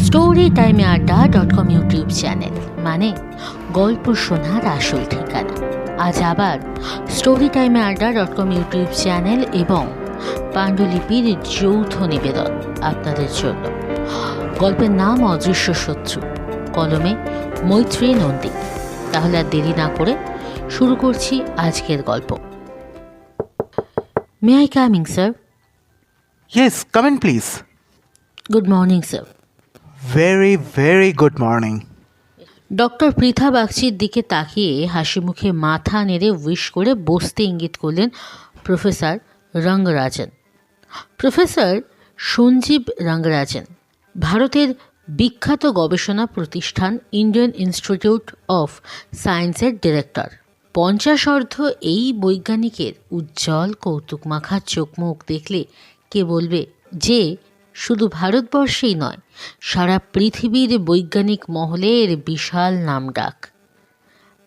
Story টাইমে আড্ডা dot com YouTube channel মানে গল্প শোনার আসল ঠিকানা আজ আবার স্টোরি টাইমে আড্ডা ডট কম ইউটিউব চ্যানেল এবং পাণ্ডুলিপির যৌথ নিবেদন আপনাদের জন্য গল্পের নাম অদৃশ্য শত্রু কলমে মৈত্রী নন্দী তাহলে আর দেরি না করে শুরু করছি আজকের গল্প may I coming sir Yes, come in, please. Good morning sir Very, very good morning. Doctor Pritha বাগচির দিকে তাকিয়ে হাসি মুখে মাথা নেড়ে উইশ করে বসতে ইঙ্গিত করলেন প্রফেসর রঙ্গরাজন প্রফেসর সঞ্জীব রঙ্গরাজন ভারতের বিখ্যাত গবেষণা প্রতিষ্ঠান ইন্ডিয়ান ইনস্টিটিউট অফ সায়েন্সের ডিরেক্টর পঞ্চাশ অর্ধ এই বৈজ্ঞানিকের উজ্জ্বল কৌতুকমাখা চোখ মুখ দেখলে কে বলবে যে শুধু ভারতবর্ষেই নয়, সারা পৃথিবীর বৈজ্ঞানিক মহলের বিশাল নাম ডাক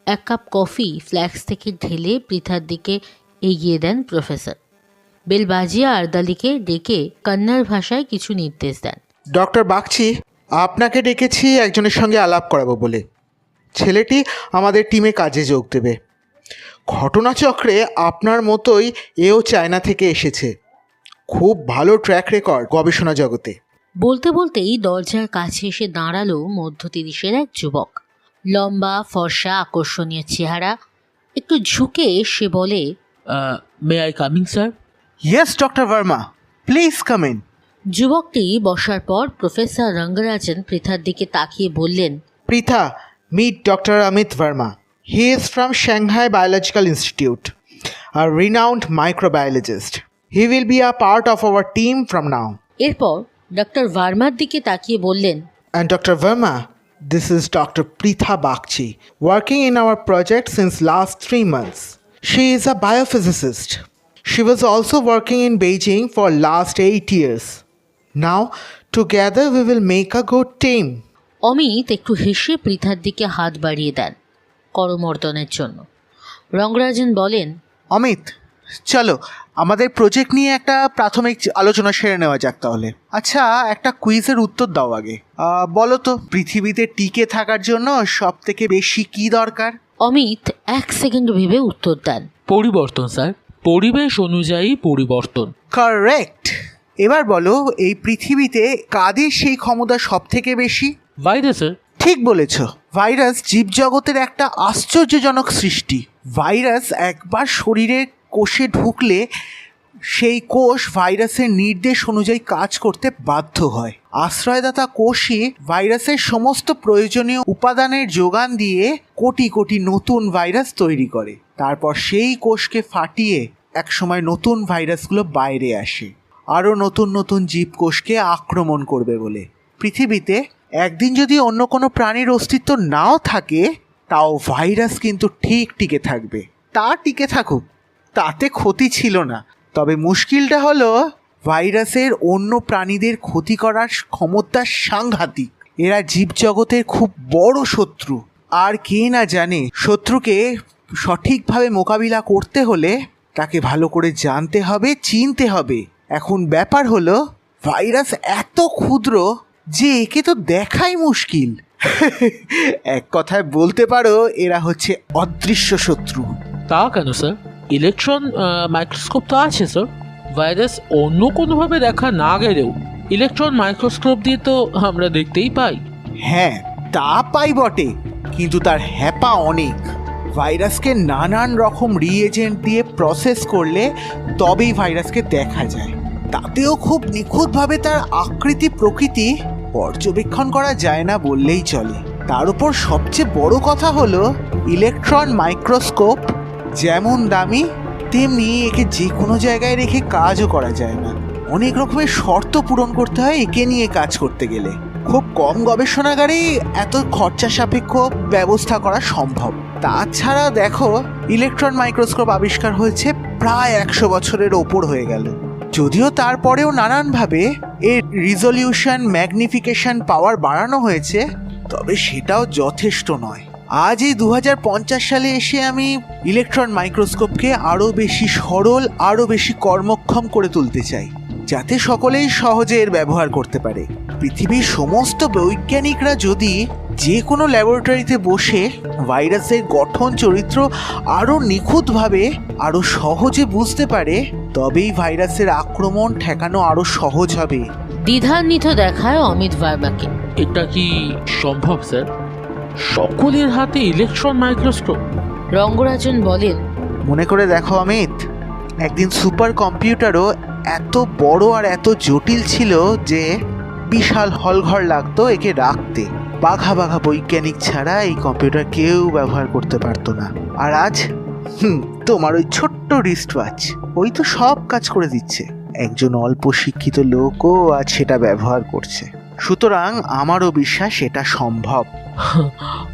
এক কাপ কফি ফ্ল্যাক্স থেকে ঢেলে পৃথার দিকে এগিয়ে দেন প্রফেসর। বেল বাজিয়ে আরদালিকে ডেকে কন্নড় ভাষায় কিছু নির্দেশ দেন। ডক্টর বাগচি, আপনাকে ডেকেছি একজনের সঙ্গে আলাপ করাবো বলে। ছেলেটি আমাদের টিমে কাজে যোগ দেবে। ঘটনাচক্রে আপনার মতোই এও চায়না থেকে এসেছে। খুব ভালো ট্র্যাক রেকর্ড গবেষণা জগতে। বলতে বলতেই দরজার কাছে এসে দাঁড়াল মধ্য তিরিশের এক যুবক। লম্বা ফর্সা আকর্ষণীয় চেহারা। একটু ঝুঁকে সে বলে may I come in, yes doctor Verma please come in যুবকটি বসার পর প্রফেসর রঙ্গরাজন পৃথার দিকে তাকিয়ে বললেন Pritha, meet doctor Amit Verma. He is from Shanghai Biological Institute, a renowned microbiologist. He will be a part of our team from now. এরপর doctor ভার্মার দিকে তাকিয়ে বললেন And Dr. Verma, this is Dr. Pritha Bakchi, working in our project since last three months. She is a biophysicist. She was also working in Beijing for last eight years. Now, together we will make a good team. Amit একটু হেসে পৃথার দিকে হাত বাড়িয়ে দেন করমর্দনের জন্য। রঙ্গরাজন বলেন অমিত চলো আমাদের project নিয়ে একটা প্রাথমিক আলোচনা সেরে নেওয়া যাক তাহলে। আচ্ছা একটা কুইজের উত্তর দাও আগে। বলো তো পৃথিবীতে টিকে থাকার জন্য সব থেকে বেশি কি দরকার? অমিত এক সেকেন্ড ভেবে উত্তর দেন। পরিবর্তন স্যার। পরিবেশ অনুযায়ী পরিবর্তন। কারেক্ট এবার বলো এই পৃথিবীতে কাদের সেই ক্ষমতা সব থেকে বেশি ভাইরাসের ঠিক বলেছ। ভাইরাস জীবজগতের একটা আশ্চর্যজনক সৃষ্টি। ভাইরাস একবার শরীরের কোষে ঢুকলে সেই কোষ ভাইরাসের নির্দেশ অনুযায়ী কাজ করতে বাধ্য হয়। আশ্রয়দাতা কোষই ভাইরাসের সমস্ত প্রয়োজনীয় উপাদানের যোগান দিয়ে কোটি কোটি নতুন ভাইরাস তৈরি করে। তারপর সেই কোষকে ফাটিয়ে একসময় নতুন ভাইরাসগুলো বাইরে আসে। আরও নতুন নতুন জীবকোষকে আক্রমণ করবে বলে। পৃথিবীতে একদিন যদি অন্য কোনো প্রাণীর অস্তিত্ব নাও থাকে, তাও ভাইরাস কিন্তু ঠিক টিকে থাকবে। তা টিকে থাকুক, তাতে ক্ষতি ছিল না। তবে মুশকিলটা হলো, ভাইরাসের অন্য প্রাণীদের ক্ষতি করার ক্ষমতা সাংঘাতিক। এরা জীবজগতের খুব বড় শত্রু। আর কে না জানে, শত্রুকে সঠিকভাবে মোকাবিলা করতে হলে তাকে ভালো করে জানতে হবে, চিনতে হবে। এখন ব্যাপার হলো, ভাইরাস এত ক্ষুদ্র যে একে তো দেখাই মুশকিল। এক কথায় বলতে পারো এরা হচ্ছে অদৃশ্য শত্রু। তা কেন স্যার? ইলেকট্রন মাইক্রোস্কোপ তো আছে স্যার। ভাইরাস অন্য কোনোভাবে দেখা না গেলেও ইলেকট্রন মাইক্রোস্কোপ দিয়ে তো আমরা দেখতেই পাই। হ্যাঁ তা পাই বটে কিন্তু তার হ্যাপা অনেক। ভাইরাসকে নানান রকম রিএজেন্ট দিয়ে প্রসেস করলে তবেই ভাইরাসকে দেখা যায়। তাতেও খুব নিখুঁতভাবে তার আকৃতি প্রকৃতি পর্যবেক্ষণ করা যায় না বললেই চলে। তার উপর সবচেয়ে বড় কথা হলো ইলেকট্রন মাইক্রোস্কোপ যেমন দামি, তেমনি একে যে কোনো জায়গায় রেখে কাজও করা যায় না। অনেক রকমের শর্ত পূরণ করতে হয় একে নিয়ে কাজ করতে গেলে। খুব কম গবেষণাগারেই এত খরচা সাপেক্ষ ব্যবস্থা করা সম্ভব। তাছাড়া দেখো ইলেকট্রন মাইক্রোস্কোপ আবিষ্কার হয়েছে প্রায় একশো বছরের ওপর হয়ে গেল। যদিও তারপরেও নানানভাবে এর রিজলিউশন ম্যাগনিফিকেশন পাওয়ার বাড়ানো হয়েছে, তবে সেটাও যথেষ্ট নয়। আজ এই দু হাজার পঞ্চাশ সালে এসে আমি ইলেকট্রন মাইক্রোস্কোপকে আরও বেশি সরল, আরও বেশি কর্মক্ষম করে তুলতে চাই, যাতে সকলেই সহজে এর ব্যবহার করতে পারে। পৃথিবীর সমস্ত বৈজ্ঞানিকরা যদি যে কোনো ল্যাবরেটরিতে বসে ভাইরাসের গঠন চরিত্র আরও নিখুঁতভাবে আরও সহজে বুঝতে পারে তবেই ভাইরাসের আক্রমণ ঠেকানো আরও সহজ হবে। দ্বিধান্বিত দেখায় অমিত ভার্মাকে। এটা কি সম্ভব স্যার? সকলের হাতে ইলেকট্রন মাইক্রোস্কোপ। রঙ্গরাজন বলেন মনে করে দেখো অমিত একদিন সুপার কম্পিউটারও এত বড় আর এত জটিল ছিল যে বিশাল হলঘর লাগতো একে রাখতে। বাঘা বাঘা বৈজ্ঞানিক ছাড়া এই কম্পিউটার কেউ ব্যবহার করতে পারতো না। আর আজ হুম তোমার ওই ছোট্ট রিস্ট ওয়াচ ওই তো সব কাজ করে দিচ্ছে। একজন অল্প শিক্ষিত লোকও আজ সেটা ব্যবহার করছে। সুতরাং আমারও বিশ্বাস এটা সম্ভব।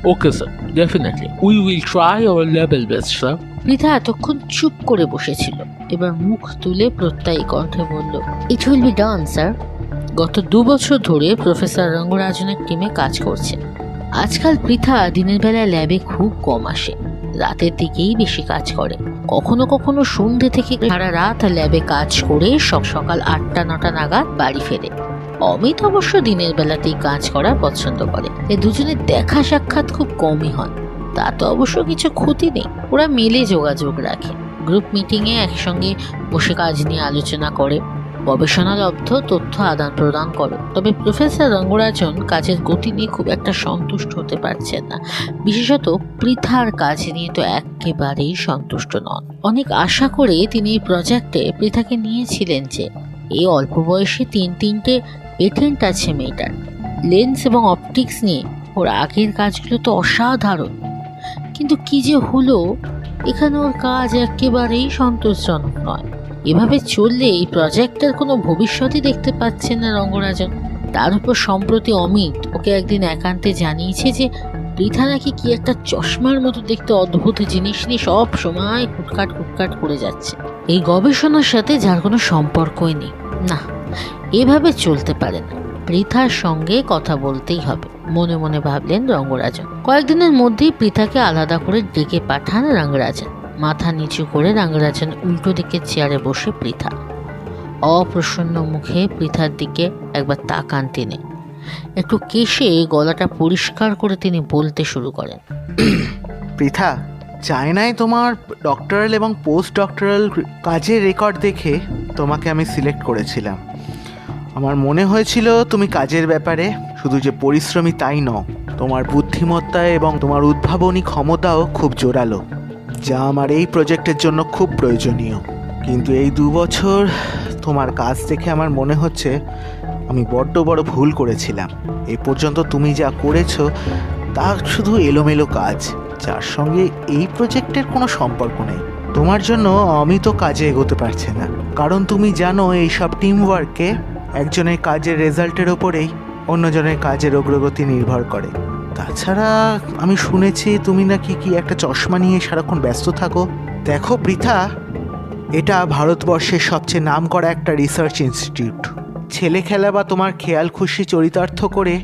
Okay sir definitely we will try our level best sir Pritha এতক্ষণ চুপ করে বসেছিল এবার মুখ তুলে প্রত্যয়ী কণ্ঠে বলল it will be done sir গত দু বছর ধরে প্রফেসর রঙ্গরাজনের টিমে কাজ করছে। আজকাল পৃথা দিনের বেলায় ল্যাবে খুব কম আসে। রাতের দিকেই বেশি কাজ করে। কখনো কখনো সন্ধ্যে থেকে সারা রাত ল্যাবে কাজ করে সব সকাল আটটা, নটা নাগাদ বাড়ি ফেরে। অমিত অবশ্য দিনের বেলাতেই কাজ করা পছন্দ করে। এ দুজনের দেখা সাক্ষাৎ খুব কমই হয়। তা তো অবশ্য কিছু ক্ষতি নেই। ওরা মিলে যোগাযোগ রাখে। গ্রুপ মিটিংয়ে একসঙ্গে বসে কাজ নিয়ে আলোচনা করে। গবেষণালব্ধ তথ্য আদান প্রদান করে। তবে প্রফেসর রঙ্গরাজন কাজের গতি নিয়ে খুব একটা সন্তুষ্ট হতে পারছেন না। বিশেষত পৃথার কাজ নিয়ে তো একেবারেই সন্তুষ্ট নন। অনেক আশা করে তিনি এই প্রজেক্টে পৃথাকে নিয়েছিলেন যে এই অল্প বয়সে তিন তিনটে পেটেন্ট আছে মেয়েটার। লেন্স এবং অপটিক্স নিয়ে ওর আগের কাজগুলো তো অসাধারণ। কিন্তু কি যে হলো, এখানে ওর কাজ একেবারেই সন্তোষজনক নয়। এভাবে চললে এই প্রজেক্টের কোনো ভবিষ্যতই দেখতে পাচ্ছেন না রঙ্গরাজন। তার উপর সম্প্রতি অমিত ওকে একদিন একান্তে জানিয়েছে যে, পৃথা নাকি কি একটা চশমার মতো দেখতে অদ্ভুত জিনিস নিয়ে সব সময় কুটকাট কুটকাট করে যাচ্ছে। এই গবেষণার সাথে যার কোনো সম্পর্কই নেই। না, এভাবে চলতে পারে না। পৃথার সঙ্গে কথা বলতেই হবে, মনে মনে ভাবলেন রঙ্গরাজন। কয়েকদিনের মধ্যেই পৃথাকে আলাদা করে ডেকে পাঠান রঙ্গরাজন। মাথা নিচু করে রঙ্গরাজন উল্টো দিকে চেয়ারে বসে পৃথা। অপ্রসন্ন মুখে পৃথার দিকে একবার তাকান তিনি। একটু কেশে গলাটা পরিষ্কার করে তিনি বলতে শুরু করেন। পৃথা চায়নায় তোমার ডক্টরাল এবং পোস্ট ডক্টরাল কাজের রেকর্ড দেখে তোমাকে আমি সিলেক্ট করেছিলাম। আমার মনে হয়েছিল তুমি কাজের ব্যাপারে শুধু যে পরিশ্রমী তাই নও, তোমার বুদ্ধিমত্তা এবং তোমার উদ্ভাবনী ক্ষমতাও খুব জোরালো। যা আমার এই প্রজেক্টের জন্য খুব প্রয়োজনীয়। কিন্তু এই দু বছর তোমার কাজ দেখে আমার মনে হচ্ছে আমি বড্ড বড় ভুল করেছিলাম। এ পর্যন্ত তুমি যা করেছ, তা শুধু এলোমেলো কাজ। যার সঙ্গে এই প্রজেক্টের কোনো সম্পর্ক নেই। তোমার জন্য আমি তো কাজে এগোতে পারছে না। কারণ তুমি জানো এইসব টিম ওয়ার্কে একজনের কাজের রেজাল্টের ওপরেই অন্যজনের কাজের অগ্রগতি নির্ভর করে। তাছাড়া আমি শুনেছি তুমি নাকি কি একটা চশমা নিয়ে সারাক্ষণ ব্যস্ত থাকো? দেখো বৃথা এটা ভারতবর্ষের সবচেয়ে নামকরা একটা রিসার্চ ইনস্টিটিউট ছেলে খেলা বা তোমার খেয়াল খুশি চরিতার্থ করে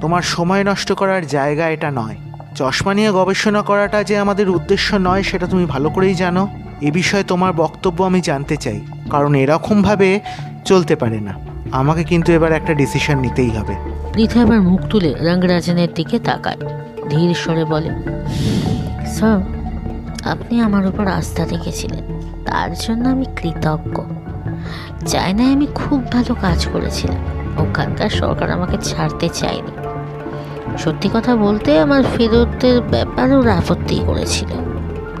তোমার সময় নষ্ট করার জায়গা এটা নয়। চশমা নিয়ে গবেষণা করাটা যে আমাদের উদ্দেশ্য নয়, সেটা তুমি ভালো করেই জানো। এ বিষয়ে তোমার বক্তব্য আমি জানতে চাই, কারণ এরকমভাবে চলতে পারে না। আমাকে কিন্তু এবার একটা ডিসিশন নিতেই হবে। পৃথা এবার মুখ তুলে রঙ্গরাজনের দিকে তাকায়। ধীর স্বরে বলে, স্যার, আপনি আমার উপর আস্থা রেখেছিলেন। তার জন্য আমি কৃতজ্ঞ। চায়নায় আমি খুব ভালো কাজ করেছিলাম। ওখানকার সরকার আমাকে ছাড়তে চায়নি। সত্যি কথা বলতে আমার ফেরতের ব্যাপারে ওরা আপত্তি করেছিল।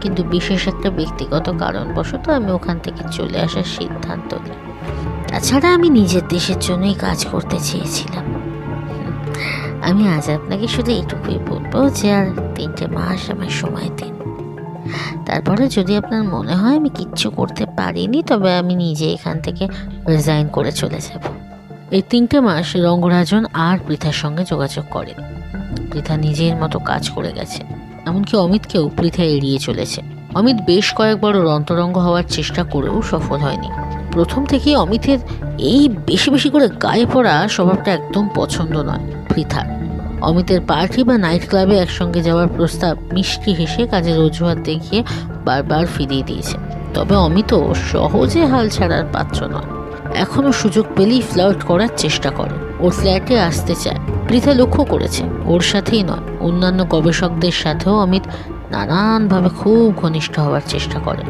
কিন্তু বিশেষ একটা ব্যক্তিগত কারণবশত আমি ওখান থেকে চলে আসার সিদ্ধান্ত নিই। তাছাড়া আমি নিজের দেশের জন্যই কাজ করতে চেয়েছিলাম। আমি আজ আপনাকে শুধু এটুকুই বলব যে আর তিনটে মাস আমার সময় দিন। তারপরে যদি আপনার মনে হয় আমি কিচ্ছু করতে পারিনি, তবে আমি নিজে এখান থেকে রিজাইন করে চলে যাব। এই তিনটে মাস রঙ্গরাজন আর পৃথার সঙ্গে যোগাযোগ করেন। পৃথা নিজের মতো কাজ করে গেছে, এমনকি অমিতকেও পৃথা এড়িয়ে চলেছে। অমিত বেশ কয়েকবার ওর অন্তরঙ্গ হওয়ার চেষ্টা করেও সফল হয়নি। প্রথম থেকেই অমিতের এই বেশি বেশি করে গায়ে পড়া স্বভাবটা একদম পছন্দ নয়, পৃথা। অমিতের পার্টি বা নাইট ক্লাবে একসঙ্গে যাওয়ার প্রস্তাব মিষ্টি হেসে কাজের অজুহাত দেখিয়ে বারবার ফিরিয়ে দিয়েছে। তবে অমিতও সহজে হাল ছাড়ার পাত্র নয়। এখনও সুযোগ পেলেই ফ্লার্ট করার চেষ্টা করে। ওর ফ্ল্যাটে আসতে চায়। পৃথা লক্ষ্য করেছে, ওর সাথেই নয়। অন্যান্য গবেষকদের সাথেও অমিত নানানভাবে খুব ঘনিষ্ঠ হওয়ার চেষ্টা করে।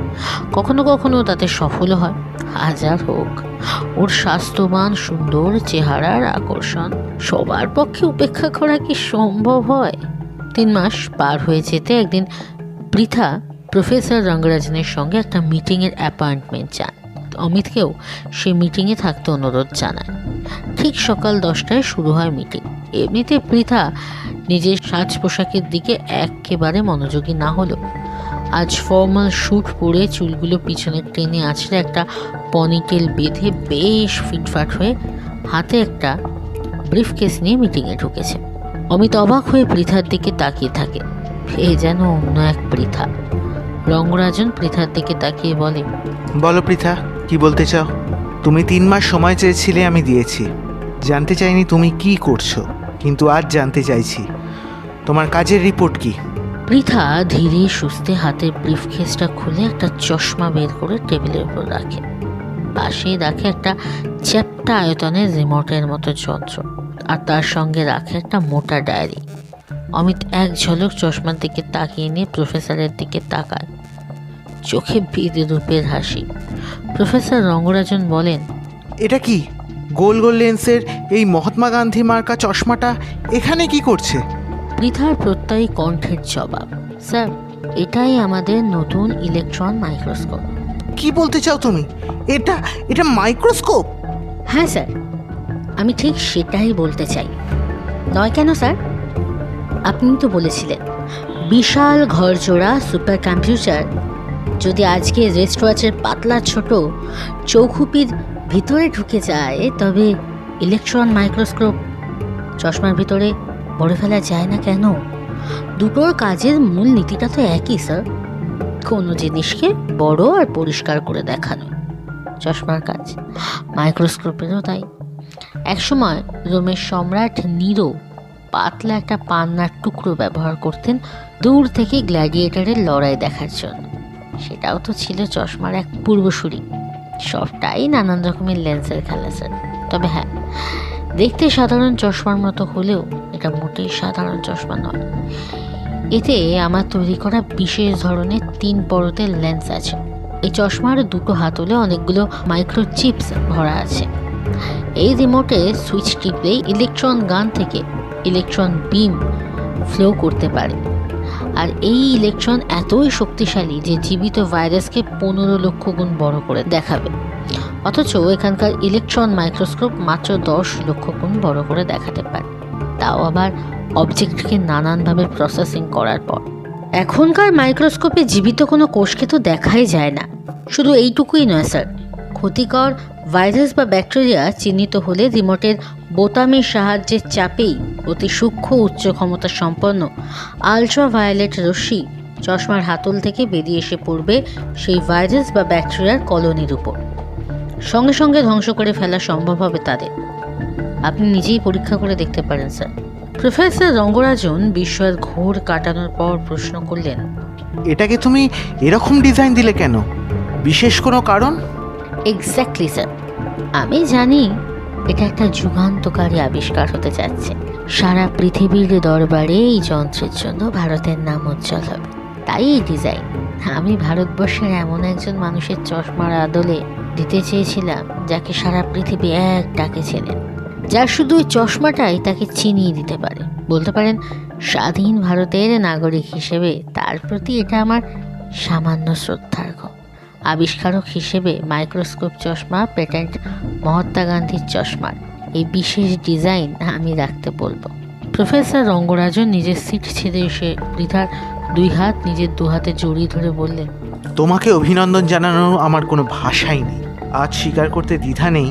কখনো কখনো তাতে সফলও হয়। হাজার হোক। ওর স্বাস্থ্যবান, সুন্দর চেহারার আকর্ষণ সবার পক্ষে উপেক্ষা করা কি সম্ভব হয়? তিন মাস পার হয়ে যেতে একদিন পৃথা প্রফেসর রঙ্গরাজনের সঙ্গে একটা মিটিংয়ের অ্যাপয়েন্টমেন্ট চান। অমিতকেও সে মিটিংয়ে থাকতে অনুরোধ জানায়। ঠিক সকাল দশটায় শুরু হয় মিটিং। এমনিতে পৃথা নিজের সাজ পোশাকের দিকে একেবারে মনোযোগী না হলো আজ ফর্মাল স্যুট পরে চুলগুলো পিছনে টেনে আছড়ে একটা পনিটেল বেঁধে বেশ ফিটফাট হয়ে হাতে একটা ব্রিফকেস নিয়ে মিটিংয়ে ঢুকেছে। অমিত অবাক হয়ে পৃথার দিকে তাকিয়ে থাকে। এ যেন অন্য এক পৃথা। রঙ্গরাজন পৃথার দিকে তাকিয়ে বলে বলো পৃথা কি বলতে চাও? তুমি তিন মাস সময় চেয়েছিলে আমি দিয়েছি। জানতে চাইনি তুমি কি করছ কিন্তু আজ জানতে চাইছি। তোমার কাজের রিপোর্ট কি? পৃথা ধীরে সুস্থে হাতের ব্রিফকেসটা খুলে একটা চশমা বের করে টেবিলের উপর রাখে। পাশে রাখে একটা চ্যাপ্টা আয়তনের রিমোটের মতো যন্ত্র আর তার সঙ্গে রাখে একটা মোটা ডায়েরি। অমিত এক ঝলক চশমার দিকে তাকিয়ে নিয়ে প্রফেসরের দিকে তাকায়। চোখে রূপের হাসি। প্রফেসর রঙ্গরাজন বলেন এটা কি? গোল গোল লেন্সের এই মহাত্মা গান্ধী মার্কা চশমাটা এখানে কি করছে? পৃথার প্রত্যয়ী কণ্ঠের জবাব স্যার এটাই আমাদের নতুন ইলেকট্রন মাইক্রোস্কোপ। কি বলতে চাও তুমি? এটা এটা মাইক্রোস্কোপ হ্যাঁ স্যার। আমি ঠিক সেটাই বলতে চাই। নয় কেন, স্যার? আপনি তো বলেছিলেন, বিশাল ঘরজোড়া সুপার কম্পিউটার যদি আজকে রেস্ট ওয়াচের পাতলা ছোট চৌখুপির ভিতরে ঢুকে যায়, তবে ইলেকট্রন মাইক্রোস্কোপ চশমার ভিতরে ভরে ফেলা যায় না কেন? দুটোর কাজের মূল নীতিটা তো একই, স্যার। কোনো জিনিসকে বড় আর পরিষ্কার করে দেখানো। চশমার কাজ। মাইক্রোস্কোপেরও তাই। একসময় রোমের সম্রাট নিরো পাতলা একটা পান্নার টুকরো ব্যবহার করতেন দূর থেকে গ্ল্যাডিয়েটারের লড়াই দেখার জন্য। সেটাও তো ছিল চশমার এক পূর্বসূরি। সবটাই নানান রকমের লেন্সের খেলা স্যার তবে হ্যাঁ দেখতে সাধারণ চশমার মতো হলেও এটা মোটেই সাধারণ চশমা নয়। এতে আমার তৈরি করা বিশেষ ধরনের তিন পরতের লেন্স আছে। এই চশমার দুটো হাতলে অনেকগুলো মাইক্রো চিপস ভরা আছে। এই রিমোটে সুইচ টিপলেই ইলেকট্রন গান থেকে ইলেকট্রন বিম ফ্লো করতে পারে। আর এই ইলেকট্রন এতই শক্তিশালী যে জীবিত ভাইরাসকে পনেরো লক্ষ গুণ বড় করে দেখাবে। অথচ এখানকার ইলেকট্রন মাইক্রোস্কোপ মাত্র দশ লক্ষ গুণ বড় করে দেখাতে পারে। তাও আবার অবজেক্টকে নানানভাবে প্রসেসিং করার পর। এখনকার মাইক্রোস্কোপে জীবিত কোনো কোষকে তো দেখাই যায় না। শুধু এইটুকুই নয়, স্যার। ক্ষতিকর ভাইরাস বা ব্যাকটেরিয়া চিহ্নিত হলে রিমোটের বোতামের সাহায্যে চাপেই অতি সূক্ষ্ম উচ্চ ক্ষমতা সম্পন্ন আলট্রা ভায়োলেট রশ্মি চশমার হাতল থেকে বেরিয়ে এসে পড়বে সেই ভাইরাস বা ব্যাকটেরিয়ার কলোনির উপর। সঙ্গে সঙ্গে ধ্বংস করে ফেলা সম্ভব হবে তাদের। আপনি নিজেই পরীক্ষা করে দেখতে পারেন, স্যার। প্রফেসর রঙ্গরাজন বিস্ময়ের ঘোর কাটানোর পর প্রশ্ন করলেন এটাকে তুমি এরকম ডিজাইন দিলে কেন? বিশেষ কোনো কারণ? এক্স্যাক্টলি স্যার আমি জানি এটা একটা যুগান্তকারী আবিষ্কার হতে যাচ্ছে। সারা পৃথিবীর দরবারে এই যন্ত্রের জন্য ভারতের নাম উজ্জ্বল হবে। তাই এই ডিজাইন আমি ভারতবর্ষের এমন একজন মানুষের চশমার আদলে দিতে চেয়েছিলাম যাকে সারা পৃথিবী এক ডাকে চেনেন যার শুধু ওই চশমাটাই তাকে চিনিয়ে দিতে পারে। বলতে পারেন, স্বাধীন ভারতের নাগরিক হিসেবে তার প্রতি এটা আমার সামান্য শ্রদ্ধার্ঘ আবিষ্কারক হিসেবে মাইক্রোস্কোপ চশমা, পেটেন্ট, মহাত্মা গান্ধীর চশমার এই বিশেষ ডিজাইন আমি রাখতে বলব। প্রফেসর রঙ্গরাজন নিজের সিট ছেড়ে এসে পৃথার দুই হাত নিজের দু হাতে জড়িয়ে ধরে বললেন, তোমাকে অভিনন্দন জানানো আমার কোনো ভাষাই নেই। আজ স্বীকার করতে দ্বিধা নেই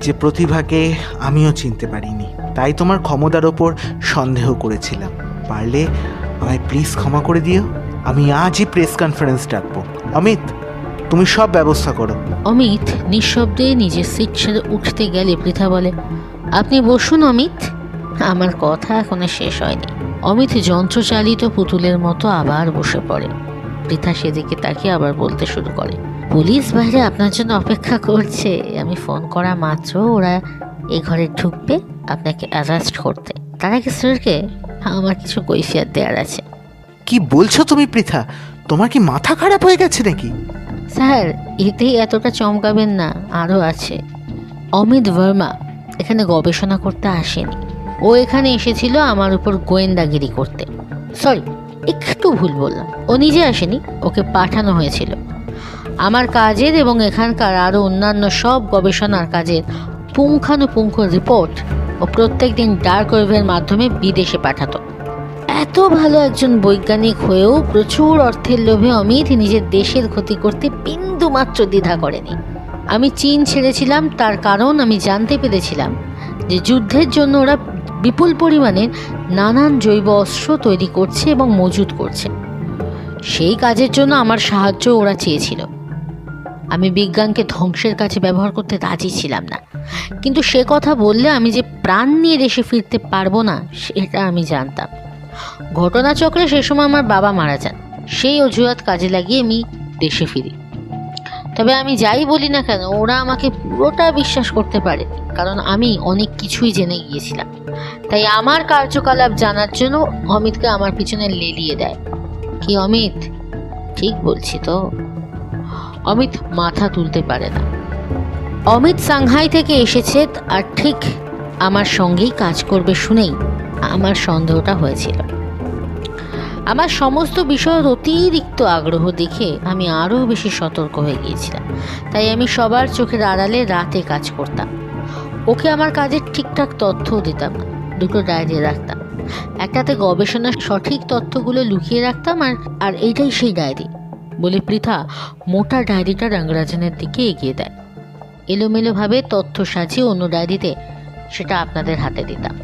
যে প্রতিভাকে আমিও চিনতে পারিনি। তাই তোমার ক্ষমতার ওপর সন্দেহ করেছিলাম। পারলে আমায় প্লিজ ক্ষমা করে দিও। আমি আজই প্রেস কনফারেন্স ডাকবো। অমিত, তুমি সব ব্যবস্থা করো। অমিত নিঃশব্দে নিজের সিট ছেড়ে উঠতে গেলে পৃথা বলে, আপনি বসুন অমিত। আমার কথা এখনও শেষ হয়নি। অমিত যন্ত্রচালিত পুতুলের মতো আবার বসে পড়ে। পৃথা সেদিকে তাকিয়ে আবার বলতে শুরু করে। পুলিশ বাইরে আপনার জন্য অপেক্ষা করছে। আমি ফোন করা মাত্র ওরা এ ঘরে ঢুকবে আপনাকে অ্যারেস্ট করতে। তার আগে স্যারকে আমার কিছু কৈফিয়ত দেওয়ার আছে। কি বলছো তুমি পৃথা? তোমার কি মাথা খারাপ হয়ে গেছে নাকি? স্যার এতেই এতটা চমকাবেন না আরও আছে। অমিত ভার্মা এখানে গবেষণা করতে আসেনি। ও এখানে এসেছিল আমার উপর গোয়েন্দাগিরি করতে। সরি একটু ভুল বললাম। ও নিজে আসেনি, ওকে পাঠানো হয়েছিল। আমার কাজের এবং এখানকার আরও অন্যান্য সব গবেষণার কাজের পুঙ্খানুপুঙ্খ রিপোর্ট ও প্রত্যেক দিন ডার্ক ওয়েভের মাধ্যমে বিদেশে পাঠাতো। এত ভালো একজন বৈজ্ঞানিক হয়েও প্রচুর অর্থের লোভে অমিত নিজের দেশের ক্ষতি করতে বিন্দু মাত্র দ্বিধা করেনি। আমি চীন ছেড়েছিলাম, তার কারণ আমি জানতে পেরেছিলাম যে যুদ্ধের জন্য ওরা বিপুল পরিমাণে নানান জৈব অস্ত্র তৈরি করছে এবং মজুত করছে। সেই কাজের জন্য আমার সাহায্য ওরা চেয়েছিল। আমি বিজ্ঞানকে ধ্বংসের কাছে ব্যবহার করতে রাজি ছিলাম না। কিন্তু সে কথা বললে আমি যে প্রাণ নিয়ে দেশে ফিরতে পারব না, সেটা আমি জানতাম। ঘটনাচক্রে সে সময় আমার বাবা মারা যান। সেই অজুহাত কাজে লাগিয়ে আমি দেশে ফিরি। তবে আমি যাই বলি না কেন, ওরা আমাকে পুরোটা বিশ্বাস করতে পারে, কারণ আমি অনেক কিছুই জেনে গিয়েছিলাম। তাই আমার কার্যকলাপ জানার জন্য অমিতকে আমার পিছনে লেলিয়ে দেয়। কি অমিত? ঠিক বলছি তো। অমিত মাথা তুলতে পারে না। অমিত সাংহাই থেকে এসেছে আর ঠিক আমার সঙ্গেই কাজ করবে শুনেই আমার সন্দেহটা হয়েছিল। আমার সমস্ত বিষয়ের অতিরিক্ত আগ্রহ দেখে আমি আরও বেশি সতর্ক হয়ে গিয়েছিলাম। তাই আমি সবার চোখের আড়ালে রাতে কাজ করতাম। ওকে আমার কাজের ঠিকঠাক তথ্যও দিতাম, দুটো ডায়েরি রাখতাম। একটাতে গবেষণার সঠিক তথ্যগুলো লুকিয়ে রাখতাম আর আর এইটাই সেই ডায়েরি। বলে পৃথা মোটা ডায়েরিটা রঙ্গরাজনের দিকে এগিয়ে দেয়। এলোমেলোভাবে তথ্য সাজিয়ে অন্য ডায়েরিতে সেটা আপনাদের হাতে দিতাম।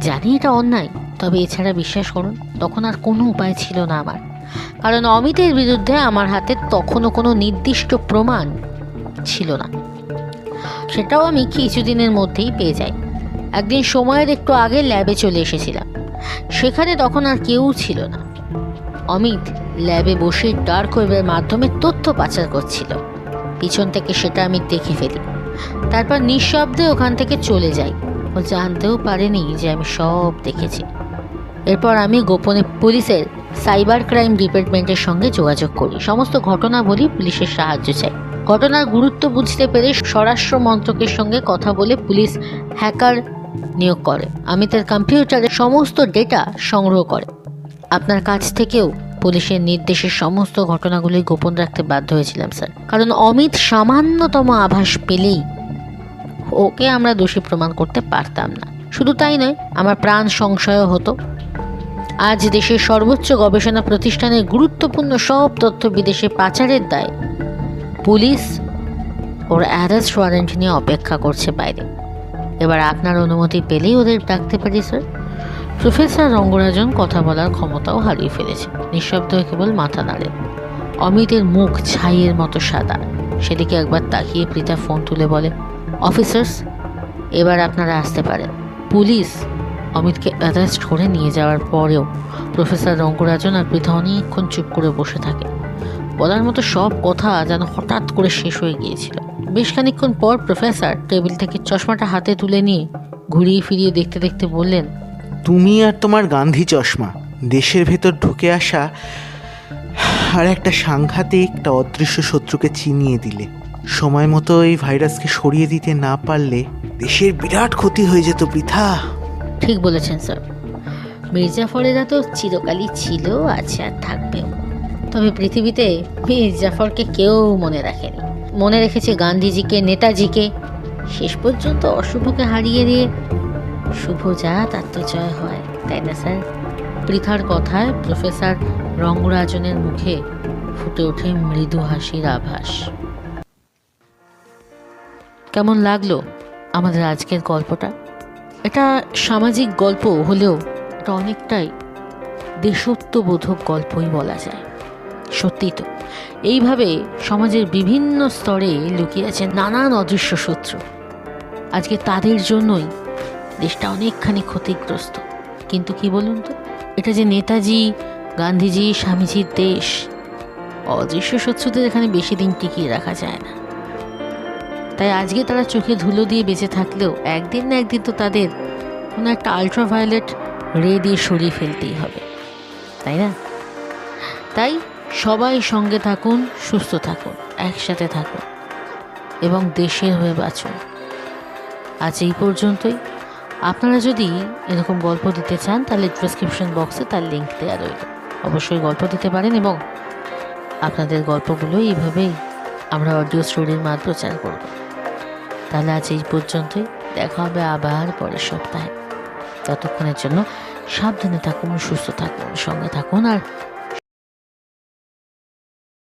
জানি এটা অন্যায় তবে এছাড়া বিশ্বাস করুন, তখন আর কোনো উপায় ছিল না আমার। কারণ অমিতের বিরুদ্ধে আমার হাতে তখনও কোনো নির্দিষ্ট প্রমাণ ছিল না। সেটাও আমি কিছুদিনের মধ্যেই পেয়ে যাই। একদিন সময়ের একটু আগে ল্যাবে চলে এসেছিলাম। সেখানে তখন আর কেউ ছিল না। অমিত ল্যাবে বসে ডার্ক ওয়েবের মাধ্যমে তথ্য পাচার করছিল। পিছন থেকে সেটা আমি দেখে ফেলি। তারপর নিঃশব্দে ওখান থেকে চলে যাই। ও জানতেও পারেনি যে আমি সব দেখেছি। এরপর আমি গোপনে পুলিশের সাইবার ক্রাইম ডিপার্টমেন্টের সঙ্গে যোগাযোগ করি। সমস্ত ঘটনা বলি পুলিশের সাহায্য চাই। ঘটনার গুরুত্ব বুঝতে পেরে স্বরাষ্ট্র মন্ত্রকের সঙ্গে কথা বলে পুলিশ হ্যাকার নিয়োগ করে। আমি তার কম্পিউটারে সমস্ত ডেটা সংগ্রহ করে। আপনার কাছ থেকেও পুলিশের নির্দেশে সমস্ত ঘটনাগুলি গোপন রাখতে বাধ্য হয়েছিলাম, স্যার। কারণ অমিত সামান্যতম আভাস পেলেই ওকে আমরা দোষী প্রমাণ করতে পারতাম না। শুধু তাই নয়, আমার প্রাণ সংশয় হতো। আজ দেশের সর্বোচ্চ গবেষণা প্রতিষ্ঠানের গুরুত্বপূর্ণ সব তথ্য বিদেশে পাচারের দায়। পুলিশ ওর অ্যারেস্ট ওয়ারেন্ট নিয়ে অপেক্ষা করছে বাইরে। এবার আপনার অনুমতি পেলেই ওদের ডাকতে পারি স্যার প্রফেসর রঙ্গরাজন কথা বলার ক্ষমতাও হারিয়ে ফেলেছে। নিঃশব্দ কেবল মাথা নাড়ে। অমিতের মুখ ছাইয়ের মতো সাদা। সেদিকে একবার তাকিয়ে প্রীতা ফোন তুলে বলে অফিসার্স এবার আপনারা আসতে পারেন। পুলিশ অমিতকে অ্যারেস্ট করে নিয়ে যাওয়ার পরেও প্রফেসর রঙ্গরাজন আর পৃথা অনেকক্ষণ চুপ করে বসে থাকে। বলার মতো সব কথা যেন হঠাৎ করে শেষ হয়ে গিয়েছিল। বেশ খানিকক্ষণ পর প্রফেসর টেবিল থেকে চশমাটা হাতে তুলে নিয়ে ঘুরিয়ে ফিরিয়ে দেখতে দেখতে বললেন, তুমি আর তোমার গান্ধী চশমা, দেশের ভেতর ঢুকে আসা আর একটা সাংঘাতিক একটা অদৃশ্য শত্রুকে চিনিয়ে দিলে। সময় মতো এই ভাইরাসকে সরিয়ে দিতে না পারলে দেশের বিরাট ক্ষতি হয়ে যেত পৃথা। ঠিক বলেছেন, স্যার। মির্জাফরেরা তো চিরকালই ছিল, আছে আর থাকবেও। তবে পৃথিবীতে মির্জাফরকে কেউ মনে রাখেনি। মনে রেখেছে গান্ধীজিকে, নেতাজিকে। শেষ পর্যন্ত অশুভকে হারিয়ে দিয়ে শুভ যা তার তো জয় হয়, তাই না, স্যার? পৃথার কথায় প্রফেসর রঙ্গরাজনের মুখে ফুটে ওঠে মৃদু হাসির আভাস। কেমন লাগল আমাদের আজকের গল্পটা? এটা সামাজিক গল্প হলেও এটা অনেকটাই দেশত্ববোধক গল্পই বলা যায়। সত্যি তো। এইভাবে সমাজের বিভিন্ন স্তরে লুকিয়ে আছে নানান অদৃশ্য সূত্র আজকে তাদের জন্যই দেশটা অনেকখানি ক্ষতিগ্রস্ত। কিন্তু কি বলুন তো, এটা যে নেতাজি, গান্ধীজি, স্বামীজির দেশ, অদৃশ্য শত্রুদের এখানে বেশি দিন টিকিয়ে রাখা যায় না। তাই আজকে তারা চোখে ধুলো দিয়ে বেঁচে থাকলেও একদিন না একদিন তো তাদের কোনো একটা আলট্রাভায়োলেট রে দিয়ে সরিয়ে ফেলতেই হবে। তাই না? তাই সবাই সঙ্গে থাকুন, সুস্থ থাকুন, একসাথে থাকুন এবং দেশের হয়ে বাঁচুন। আজ এই পর্যন্তই। আপনারা যদি এরকম গল্প দিতে চান, তাহলে ডেসক্রিপশন বক্সে তার লিঙ্ক দেওয়া রইল। অবশ্যই গল্প দিতে পারেন এবং আপনাদের গল্পগুলো এইভাবেই আমরা অডিও স্টোরির মাধ্যমে প্রচার করব। তাহলে আজ এই পর্যন্তই। দেখা হবে আবার পরের সপ্তাহে। ততক্ষণের জন্য সাবধানে থাকুন, সুস্থ থাকুন, সঙ্গে থাকুন, আর